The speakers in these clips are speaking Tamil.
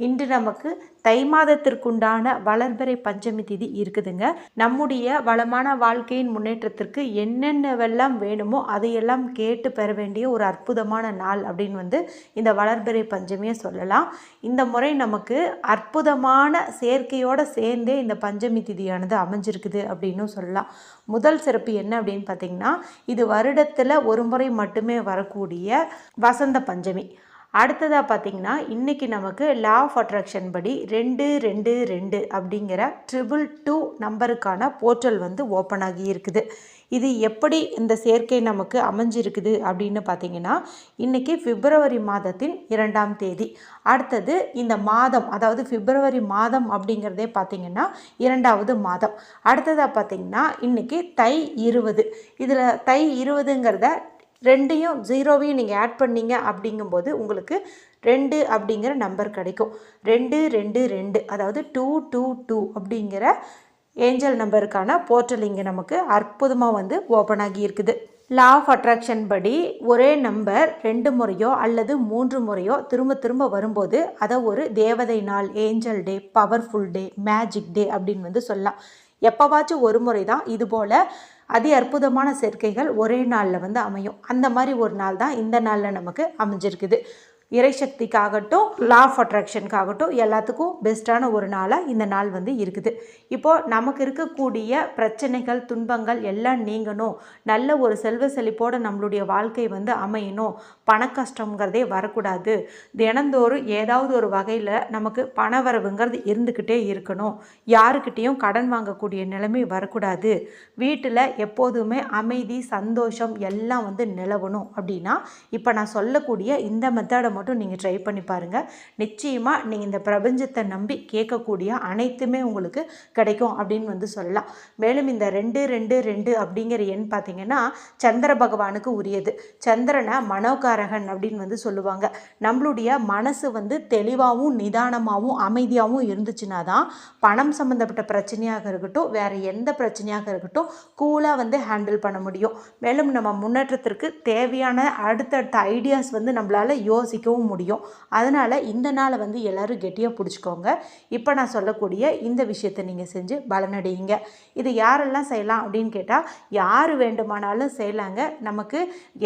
இன்று நமக்கு தை மாதத்திற்குண்டான வளர்பிறை பஞ்சமி திதி இருக்குதுங்க. நம்முடைய வளமான வாழ்க்கையின் முன்னேற்றத்திற்கு என்னென்னவெல்லாம் வேணுமோ அதையெல்லாம் கேட்டு பெற வேண்டிய ஒரு அற்புதமான நாள் அப்படின்னு வந்து இந்த வளர்பிறை பஞ்சமியை சொல்லலாம். இந்த முறை நமக்கு அற்புதமான சேர்க்கையோடு சேர்ந்தே இந்த பஞ்சமி திதியானது அமைஞ்சிருக்குது அப்படின்னும் சொல்லலாம். முதல் சிறப்பு என்ன அப்படின்னு பார்த்தீங்கன்னா இது வருடத்தில் ஒரு முறை மட்டுமே வரக்கூடிய வசந்த பஞ்சமி. அடுத்ததாக பார்த்தீங்கன்னா இன்றைக்கி நமக்கு லா ஆஃப் அட்ராக்ஷன் படி ரெண்டு ரெண்டு ரெண்டு அப்படிங்கிற ட்ரிபிள் டூ நம்பருக்கான போர்ட்டல் வந்து ஓப்பன் ஆகி இருக்குது. இது எப்படி இந்த சேர்க்கை நமக்கு அமைஞ்சிருக்குது அப்படின்னு பார்த்தீங்கன்னா இன்றைக்கி பிப்ரவரி மாதத்தின் இரண்டாம் தேதி. அடுத்தது இந்த மாதம் அதாவது பிப்ரவரி மாதம் அப்படிங்கிறதே பார்த்திங்கன்னா இரண்டாவது மாதம். அடுத்ததாக பார்த்திங்கன்னா இன்றைக்கி தை இருபது. இதில் தை இருபதுங்கிறத ரெண்டையும் ஜீரோவையும் நீங்கள் ஆட் பண்ணீங்க அப்படிங்கும்போது உங்களுக்கு ரெண்டு அப்படிங்கிற நம்பர் கிடைக்கும். ரெண்டு ரெண்டு ரெண்டு. அதாவது டூ டூ டூ அப்படிங்கிற ஏஞ்சல் நம்பருக்கான போர்ட்டல் இங்கே நமக்கு அற்புதமாக வந்து ஓப்பன் ஆகி இருக்குது. லா ஆஃப் அட்ராக்ஷன் படி ஒரே நம்பர் ரெண்டு முறையோ அல்லது மூன்று முறையோ திரும்ப திரும்ப வரும்போது அதை ஒரு தேவதை நாள் angel day powerful day magic day அப்படின்னு வந்து சொல்லலாம். எப்போவாச்சும் ஒரு முறை தான் இதுபோல் அதி அற்புதமான சேர்க்கைகள் ஒரே நாளில் வந்து அமையும். அந்த மாதிரி ஒரு நாள் தான் இந்த நாளில் நமக்கு அமைஞ்சிருக்குது. இறைசக்திக்காகட்டும் லா ஆஃப் அட்ராக்ஷனுக்காகட்டும் எல்லாத்துக்கும் பெஸ்ட்டான ஒரு நாளாக இந்த நாள் வந்து இருக்குது. இப்போது நமக்கு இருக்கக்கூடிய பிரச்சனைகள் துன்பங்கள் எல்லாம் நீங்கணும். நல்ல ஒரு செல்வ செழிப்போடு நம்மளுடைய வாழ்க்கை வந்து அமையணும். பண கஷ்டங்கிறதே வரக்கூடாது. தினந்தோறும் ஏதாவது ஒரு வகையில் நமக்கு பண வரவுங்கிறது இருந்துக்கிட்டே இருக்கணும். யாருக்கிட்டேயும் கடன் வாங்கக்கூடிய நிலைமை வரக்கூடாது. வீட்டில் எப்போதுமே அமைதி சந்தோஷம் எல்லாம் வந்து நிலவணும் அப்படின்னா இப்போ நான் சொல்லக்கூடிய இந்த மெத்தடை மட்டும் நீங்கள் ட்ரை பண்ணி பாருங்கள் நிச்சயமாக நீங்கள் இந்த பிரபஞ்சத்தை நம்பி கேட்கக்கூடிய அனைத்துமே உங்களுக்கு கிடைக்கும் அப்படின்னு வந்து சொல்லலாம். மேலும் இந்த ரெண்டு ரெண்டு ரெண்டு அப்படிங்கிற எண் பார்த்தீங்கன்னா சந்திர பகவானுக்கு உரியது. சந்திரனை மனோகாரகன் அப்படின்னு வந்து சொல்லுவாங்க. நம்மளுடைய மனசு வந்து தெளிவாகவும் நிதானமாகவும் அமைதியாகவும் இருந்துச்சுன்னா தான் பணம் சம்மந்தப்பட்ட பிரச்சனையாக இருக்கட்டும் வேறு எந்த பிரச்சனையாக இருக்கட்டும் கூலாக வந்து ஹேண்டில் பண்ண முடியும். மேலும் நம்ம முன்னேற்றத்திற்கு தேவையான அடுத்தடுத்த ஐடியாஸ் வந்து நம்மளால் யோசிக்கவும் முடியும். அதனால் இந்த நாளை வந்து எல்லோரும் கெட்டியாக பிடிச்சிக்கோங்க. இப்போ நான் சொல்லக்கூடிய இந்த விஷயத்தை நீங்கள் செஞ்சு பலனடையுங்க. இது யாரெல்லாம் செய்யலாம் அப்படின்னு கேட்டால் யார் வேண்டுமானாலும் செய்யலாங்க. நமக்கு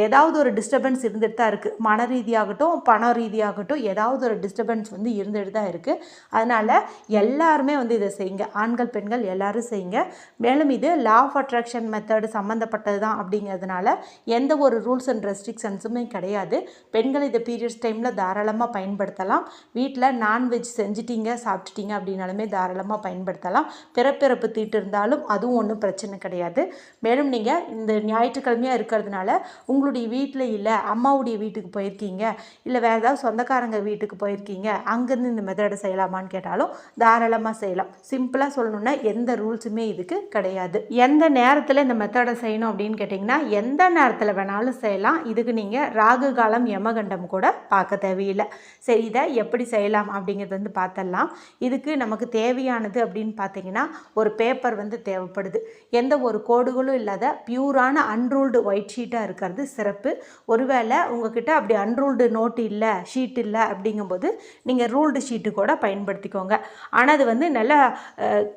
ஏதாவது ஒரு டிஸ்டர்பன்ஸ் இருந்துட்டு தான் இருக்குது மன ரீதியாகட்டும் பண ரீதியாகட்டும் ஏதாவது ஒரு டிஸ்டர்பன்ஸ் வந்து இருந்துட்டு தான் இருக்குது அதனால் எல்லாருமே வந்து இதை செய்யுங்க. ஆண்கள் பெண்கள் எல்லாரும் செய்யுங்க. மேலும் இது லா ஆஃப் அட்ராக்ஷன் மெத்தடு சம்மந்தப்பட்டது தான் அப்படிங்கிறதுனால எந்த ஒரு ரூல்ஸ் அண்ட் ரெஸ்ட்ரிக்ஷன்ஸுமே கிடையாது. பெண்கள் இதை பீரியட்ஸ் டைமில் தாராளமாக பயன்படுத்தலாம். வீட்டில் நான்வெஜ் செஞ்சிட்டீங்க சாப்பிட்டுட்டீங்க அப்படின்னாலுமே தாராளமாக பயன்படுத்தலாம். பிறப்பிறப்பு தீட்டு இருந்தாலும் அதுவும் ஒன்றும் பிரச்சனை கிடையாது. மேலும் நீங்கள் இந்த ஞாயிற்றுக்கிழமையாக இருக்கிறதுனால உங்களுடைய வீட்டில் இல்லை அம்மாவுடைய வீட்டுக்கு போயிருக்கீங்க இல்லை வேறு ஏதாவது சொந்தக்காரங்க வீட்டுக்கு போயிருக்கீங்க அங்கேருந்து இந்த மெத்தடை செய்யலாமான்னு கேட்டாலும் தாராளமாக செய்யலாம். சிம்பிளாக சொல்லணுன்னா எந்த ரூல்ஸுமே இதுக்கு கிடையாது. எந்த நேரத்தில் இந்த மெத்தடை செய்யணும் அப்படின்னு கேட்டிங்கன்னா எந்த நேரத்தில் வேணாலும் செய்யலாம். இதுக்கு நீங்கள் ராகு காலம் யமகண்டம் கூட பார்க்க பார்க்க தேவையில்லை. சரி இதை எப்படி செய்யலாம் அப்படிங்கிறது வந்து பார்த்தரலாம் இதுக்கு நமக்கு தேவையானது அப்படின்னு பார்த்தீங்கன்னா ஒரு பேப்பர் வந்து தேவைப்படுது. எந்த ஒரு கோடுகளும் இல்லாத பியூரான அன்ரூல்டு ஒயிட் ஷீட்டாக இருக்கிறது சிறப்பு. ஒருவேளை உங்ககிட்ட அப்படி அன்ரூல்டு நோட்டு இல்லை ஷீட் இல்லை அப்படிங்கும்போது நீங்கள் ரூல்டு ஷீட்டு கூட பயன்படுத்திக்கோங்க. ஆனால் அது வந்து நல்ல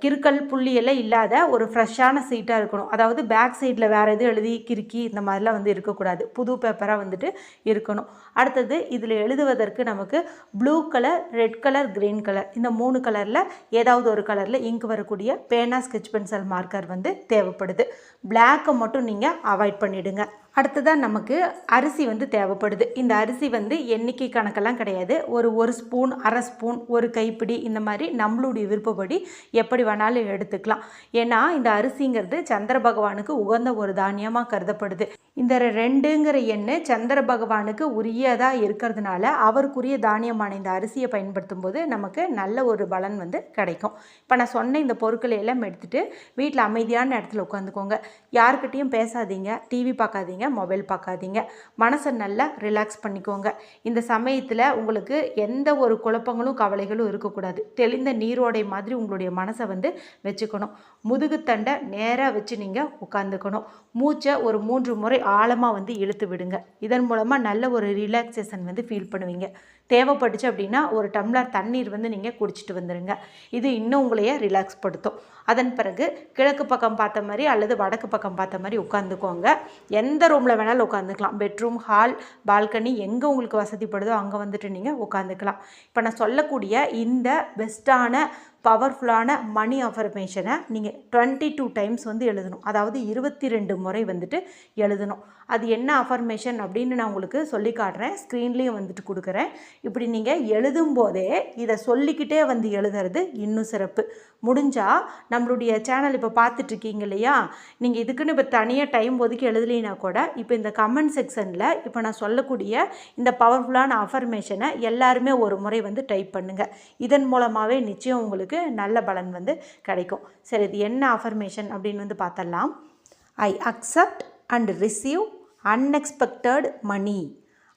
கிறுக்கல் புள்ளியெல்லாம் இல்லாத ஒரு ஃப்ரெஷ்ஷான சீட்டாக இருக்கணும். அதாவது பேக் சைடில் வேறு எதுவும் எழுதி கிறுக்கி இந்த மாதிரிலாம் வந்து இருக்கக்கூடாது. புது பேப்பராக வந்துட்டு இருக்கணும். அடுத்தது இதில் எழுதுவதற்கு நமக்கு blue colour red colour green colour இந்த மூணு கலரில் ஏதாவது ஒரு கலரில் இங்க் வரக்கூடிய பேனா ஸ்கெட்ச் பென்சில் மார்க்கர் வந்து தேவைப்படுது. பிளாக்கை மட்டும் நீங்கள் அவாய்ட் பண்ணிவிடுங்க அடுத்ததாக நமக்கு அரிசி வந்து தேவைப்படுது. இந்த அரிசி வந்து எண்ணிக்கை கணக்கெல்லாம் கிடையாது. ஒரு ஒரு ஸ்பூன் அரை ஸ்பூன் ஒரு கைப்பிடி இந்த மாதிரி நம்மளுடைய விருப்பப்படி எப்படி வேணாலும் எடுத்துக்கலாம். ஏன்னா இந்த அரிசிங்கிறது சந்திர பகவானுக்கு உகந்த ஒரு தானியமாக கருதப்படுது. இந்த ரெண்டுங்கிற எண்ணு சந்திர பகவானுக்கு உரியதாக இருக்கிறதுனால அவருக்குரிய தானியமான இந்த அரிசியை பயன்படுத்தும் போது நமக்கு நல்ல ஒரு பலன் வந்து கிடைக்கும். இப்போ நான் சொன்ன இந்த பொருட்களை எல்லாம் எடுத்துகிட்டு வீட்டில் அமைதியான இடத்துல உட்காந்துக்கோங்க. யாருக்கிட்டேயும் பேசாதீங்க. டிவி பார்க்காதீங்க. மொபைல் பார்க்காதீங்க. மனசை நல்லா ரிலாக்ஸ் பண்ணிக்கோங்க. இந்த சமயத்தில் உங்களுக்கு எந்த ஒரு குழப்பங்களும் கவலைகளும் இருக்கக்கூடாது. தெளிந்த நீரோடை மாதிரி உங்களுடைய மனசை வந்து வச்சுக்கணும். முதுகுத்தண்டை நேராக வச்சு நீங்கள் உட்காந்துக்கணும் மூச்சை ஒரு மூன்று முறை ஆழமாக வந்து இழுத்து விடுங்க. இதன் மூலமாக நல்ல ஒரு ரிலாக்ஸேஷன் வந்து ஃபீல் பண்ணுவீங்க. தேவைப்பட்டுச்சு அப்படின்னா ஒரு டம்ளர் தண்ணீர் வந்து நீங்கள் குடிச்சிட்டு வந்துடுங்க இது இன்னும் உங்களையே ரிலாக்ஸ் படுத்தும். அதன் பிறகு கிழக்கு பக்கம் பார்த்த மாதிரி அல்லது வடக்கு பக்கம் பார்த்த மாதிரி உட்காந்துக்கோங்க. எந்த ரூமில் வேணாலும் உட்காந்துக்கலாம். பெட்ரூம் ஹால் பால்கனி எங்கே உங்களுக்கு வசதிப்படுதோ அங்கே வந்துட்டு நீங்கள் உட்காந்துக்கலாம். இப்போ நான் சொல்லக்கூடிய இந்த பெஸ்ட்டான பவர்ஃபுல்லான மணி அஃபர்மேஷனை நீங்கள் டுவெண்ட்டி டூ டைம்ஸ் வந்து எழுதணும். அதாவது இருபத்தி ரெண்டு முறை வந்துட்டு எழுதணும். அது என்ன அஃபர்மேஷன் அப்படின்னு நான் உங்களுக்கு சொல்லி காட்டுறேன். ஸ்க்ரீன்லேயும் வந்துட்டு கொடுக்குறேன். இப்படி நீங்கள் எழுதும்போதே இதை சொல்லிக்கிட்டே வந்து எழுதுறது இன்னும் சிறப்பு. முடிஞ்சால் நம்மளுடைய சேனல் இப்போ பார்த்துட்ருக்கீங்க இல்லையா? நீங்கள் இதுக்குன்னு இப்போ தனியாக டைம் ஒதுக்கி எழுதலைனா கூட இப்போ இந்த கமெண்ட் செக்ஷனில் இப்போ நான் சொல்லக்கூடிய இந்த பவர்ஃபுல்லான அஃபர்மேஷனை எல்லாருமே ஒரு முறை வந்து டைப் பண்ணுங்கள் இதன் மூலமாகவே நிச்சயம் உங்களுக்கு நல்ல பலன் வந்து கிடைக்கும். சரி இது என்ன அஃபர்மேஷன் அப்படின்னு வந்து பார்த்தலாம் I accept and receive unexpected money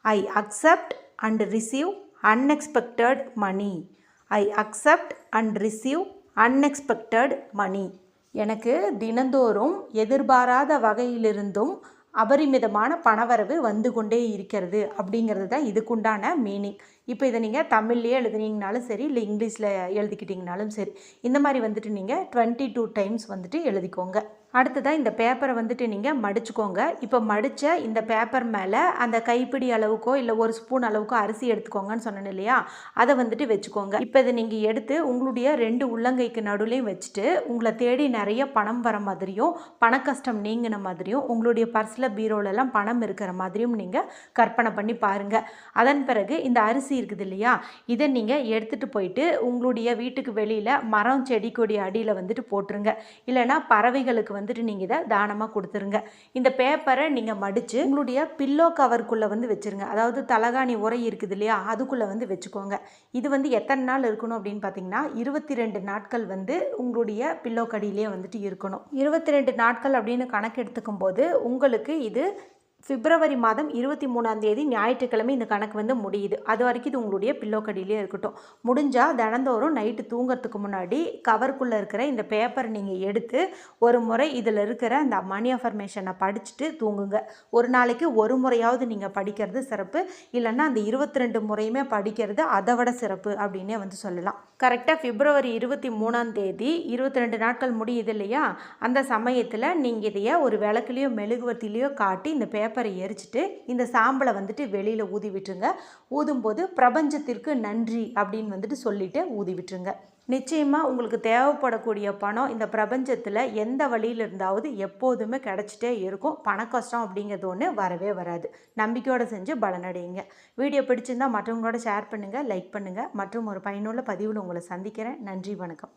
I accept and receive unexpected money I accept and receive unexpected money எனக்கு தினந்தோறும் எதிர்பாராத வகையிலிருந்தும் அபரிமிதமான பணவரவு வந்து கொண்டே இருக்கிறது அப்படிங்கிறது தான் இதுக்குண்டான மீனிங் இப்போ இதை நீங்கள் தமிழ்லேயே எழுதுனீங்கனாலும் சரி இல்லை இங்கிலீஷில் எழுதிக்கிட்டிங்கனாலும் சரி இந்த மாதிரி வந்துட்டு நீங்கள் டுவெண்ட்டி டூ டைம்ஸ் வந்துட்டு எழுதிக்கோங்க. அடுத்ததாக இந்த பேப்பரை வந்துட்டு நீங்கள் மடிச்சுக்கோங்க. இப்போ மடித்த இந்த பேப்பர் மேலே அந்த கைப்பிடி அளவுக்கோ இல்லை ஒரு ஸ்பூன் அளவுக்கோ அரிசி எடுத்துக்கோங்கன்னு சொன்னேன் இல்லையா? அதை வந்துட்டு வச்சுக்கோங்க. இப்போ இதை நீங்கள் எடுத்து உங்களுடைய ரெண்டு உள்ளங்கைக்கு நடுவுலையும் வச்சுட்டு உங்களை தேடி நிறைய பணம் வர மாதிரியும் பண கஷ்டம் நீங்கின மாதிரியும் உங்களுடைய பர்ஸில் பீரோலெல்லாம் பணம் இருக்கிற மாதிரியும் நீங்கள் கற்பனை பண்ணி பாருங்கள் அதன் பிறகு இந்த அரிசி இருக்குது இல்லையா? இதை நீங்கள் எடுத்துகிட்டு போயிட்டு உங்களுடைய வீட்டுக்கு வெளியில் மரம் செடி கொடி அடியில் வந்துட்டு போட்டுருங்க. இல்லைனா பறவைகளுக்கு வந்துட்டு நீங்கள் இதை தானமாக கொடுத்துருங்க. இந்த பேப்பரை நீங்கள் மடித்து உங்களுடைய பில்லோ கவருக்குள்ளே வந்து வச்சுருங்க. அதாவது தலகாணி உரை இருக்குது இல்லையா? அதுக்குள்ளே வந்து வச்சுக்கோங்க. இது வந்து எத்தனை நாள் இருக்கணும் அப்படின்னு பார்த்தீங்கன்னா இருபத்தி ரெண்டு நாட்கள் வந்து உங்களுடைய பில்லோ கடியிலே வந்துட்டு இருக்கணும். இருபத்தி ரெண்டு நாட்கள் அப்படின்னு கணக்கு எடுத்துக்கும் போது உங்களுக்கு இது பிப்ரவரி மாதம் இருபத்தி மூணாம் தேதி ஞாயிற்றுக்கிழமை இந்த கணக்கு வந்து முடியுது. அது வரைக்கும் இது உங்களுடைய பில்லோ கடியிலே இருக்கட்டும். முடிஞ்சால் தினந்தோறும் நைட்டு தூங்குறதுக்கு முன்னாடி கவருக்குள்ளே இருக்கிற இந்த பேப்பரை நீங்கள் எடுத்து ஒரு முறை இதில் இருக்கிற அந்த மணி அஃபர்மேஷனை படிச்சுட்டு தூங்குங்க. ஒரு நாளைக்கு ஒரு முறையாவது நீங்கள் படிக்கிறது சிறப்பு. இல்லைன்னா அந்த இருபத்தி ரெண்டு முறையுமே படிக்கிறது அதை விட சிறப்பு அப்படின்னே வந்து சொல்லலாம். கரெக்டாக பிப்ரவரி இருபத்தி மூணாம் தேதி இருபத்தி ரெண்டு நாட்கள் முடியுது இல்லையா? அந்த சமயத்தில் நீங்கள் இதைய ஒரு விளக்குலேயோ மெழுகுவர்த்திலையோ காட்டி இந்த பேப்பரை எரிச்சிட்டு இந்த சாம்பலை வந்துட்டு வெளியில் ஊதி விட்டுருங்க. ஊதும்போது பிரபஞ்சத்திற்கு நன்றி அப்படின்னு வந்துட்டு சொல்லிவிட்டு ஊதி விட்டுருங்க. நிச்சயமாக உங்களுக்கு தேவைப்படக்கூடிய பணம் இந்த பிரபஞ்சத்தில் எந்த வழியில் இருந்தாவது எப்போதுமே கிடச்சிட்டே இருக்கும். பண கஷ்டம் அப்படிங்கிறது ஒன்று வரவே வராது. நம்பிக்கையோடு செஞ்சு பலனடையுங்க. வீடியோ பிடிச்சிருந்தால் மற்றவங்களோட ஷேர் பண்ணுங்கள் லைக் பண்ணுங்கள் மற்றும் ஒரு பயனுள்ள பதிவில் உங்களை சந்திக்கிறேன். நன்றி வணக்கம்.